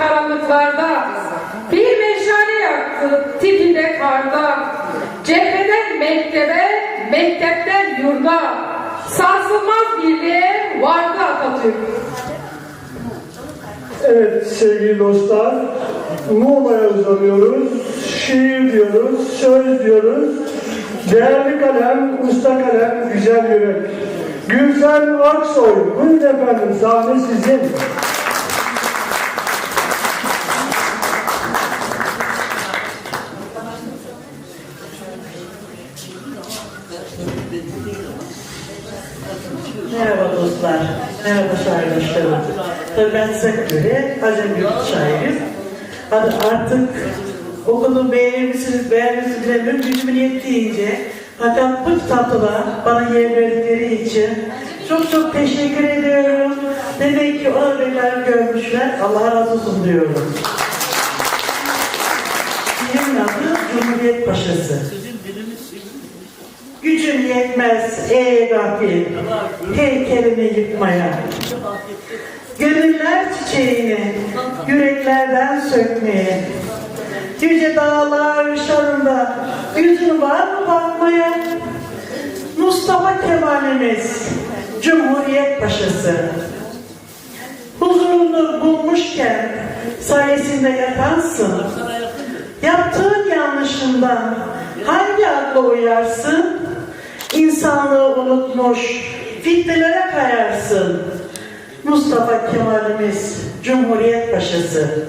karanlıklarda bir meşale yaktı tipinde karda. Cepheden mektebe, mektepten yurda sarsılmaz birliğe vardı Atatürk. Evet sevgili dostlar, Muğla'ya uzanıyoruz, şiir diyoruz, söz diyoruz. Değerli kalem, usta kalem, güzel yürek. Gülsen Aksoy, buyurun efendim, sahne sizin. Merhaba dostlar, merhaba şairmişlerim. Tabii ben göre acem bir şairim. Hadi artık okudum beğenir misiniz, beğenir bilemiyorum. Gücümün yettiğince fakat bu kitapta bana yer verdikleri için çok çok teşekkür ediyorum. Demek ki o beyler görmüşler. Allah razı olsun diyorum. Şiirin adı Cumhuriyet Paşası. Yetmez ey gafil, heykelini yıkmaya. Gönüller çiçeğini yüreklerden sökmeye. Yüce dağlar şarında yüzün var mı bakmaya? Mustafa Kemal'imiz, Cumhuriyet Paşası. Huzurunu bulmuşken sayesinde yatansın. Yaptığın yanlışından hangi akla uyarsın? İnsanlığı unutmuş, fitnelere kayarsın. Mustafa Kemal'imiz, Cumhuriyet Paşası.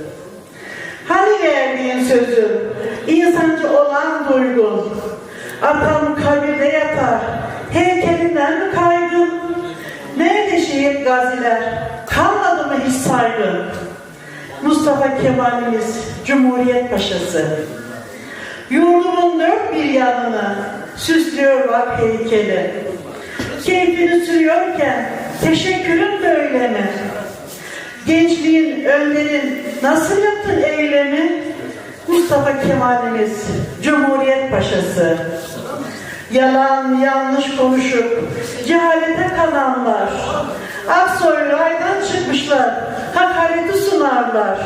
Hani verdiğin sözün, insancı olan duygun, atam kabirde yatar, heykelinden mi kaygın? Nerede şehit gaziler, kalmadı mı hiç saygın? Mustafa Kemal'imiz, Cumhuriyet Paşası. Yurdumun dört bir yanını süslüyor bak heykeli. Keyfini sürüyorken teşekkürüm böyle mi? Gençliğin, önderin nasıl yaptın eylemi? Mustafa Kemal'imiz, Cumhuriyet Paşası. Yalan, yanlış konuşup cehalete kananlar. Aksoy raydan çıkmışlar, hakareti sunarlar.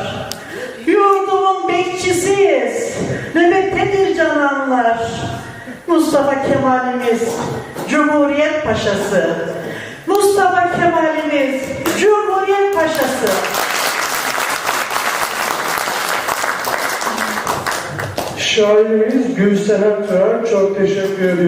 Yurdumun bekçisiyiz, nöbettedir cananlar. Mustafa Kemal'imiz, Cumhuriyet Paşası. Mustafa Kemal'imiz, Cumhuriyet Paşası. Şairimiz Gülseren Tören, çok teşekkür ediyorum.